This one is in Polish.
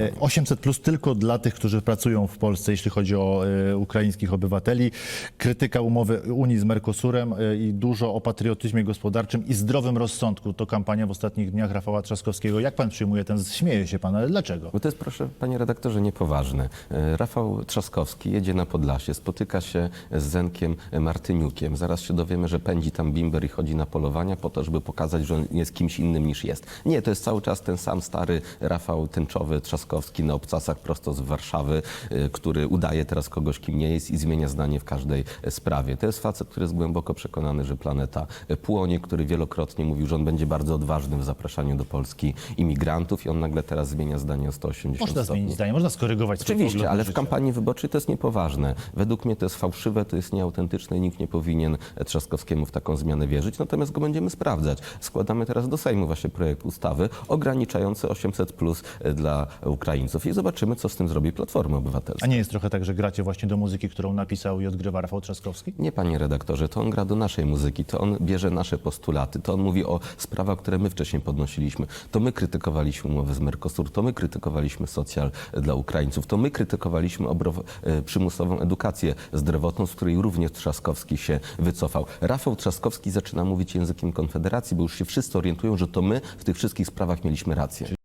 E, 800 plus tylko dla tych, którzy pracują w Polsce, jeśli chodzi o e, ukraińskich obywateli. Krytyka umowy Unii z Mercosurem e, i dużo o patriotyzmie gospodarczym i zdrowym rozsądku. To kampania w ostatnich dniach Rafała Trzaskowskiego. Jak pan przyjmuje ten? Śmieje się pan, ale dlaczego? Bo to jest, proszę, panie redaktorze, niepoważne. E, Rafał Trzaskowski jedzie na Podlasie, spotyka się z Zenkiem Martyniukiem. Zaraz się dowiemy, że pędzi tam bimber i chodzi na polowania po to, żeby pokazać, że on jest kimś innym niż jest. Nie, to jest cały czas ten sam stary Rafał Tęczowy Trzaskowski na obcasach prosto z Warszawy, e, który udaje teraz kogoś, kim nie jest i zmienia zdanie w każdej e, sprawie. To jest facet, który jest głęboko przekonany, że planeta e, płonie, który wielokrotnie mówił, że on będzie bardzo odważny w zapraszaniu do Polski imigrantów i on nagle teraz zmienia zdanie o 180 Można stopni. zmienić zdanie, można skorygować Oczywiście, ale w kampanii wyborczej to jest niepoważne. Według mnie to jest fałszywe, to jest nieautentyczne i nikt nie powinien Trzaskowskiemu w taką zmianę wierzyć. Natomiast go będziemy sprawdzać. Składamy teraz do Sejmu właśnie projekt ustawy ograniczający 800 plus dla Ukraińców i zobaczymy, co z tym zrobi Platforma Obywatelska. A nie jest trochę tak, że gracie właśnie do muzyki, którą napisał i odgrywa Rafał Trzaskowski? Nie, panie redaktorze, to on gra do naszej muzyki, to on bierze nasze postulaty, to on mówi o sprawach, które my wcześniej podnosiliśmy. To my krytykowaliśmy umowę z Mercosur, to my krytykowaliśmy socjal dla Ukraińców, to my krytykowaliśmy e, przymusową edukację zdrowotną, z której również Trzaskowski się wycofał. Rafał Trzaskowski zaczyna mówić językiem Konfederacji, bo już się wszyscy orientują, że to my w tych wszystkich sprawach mieliśmy rację.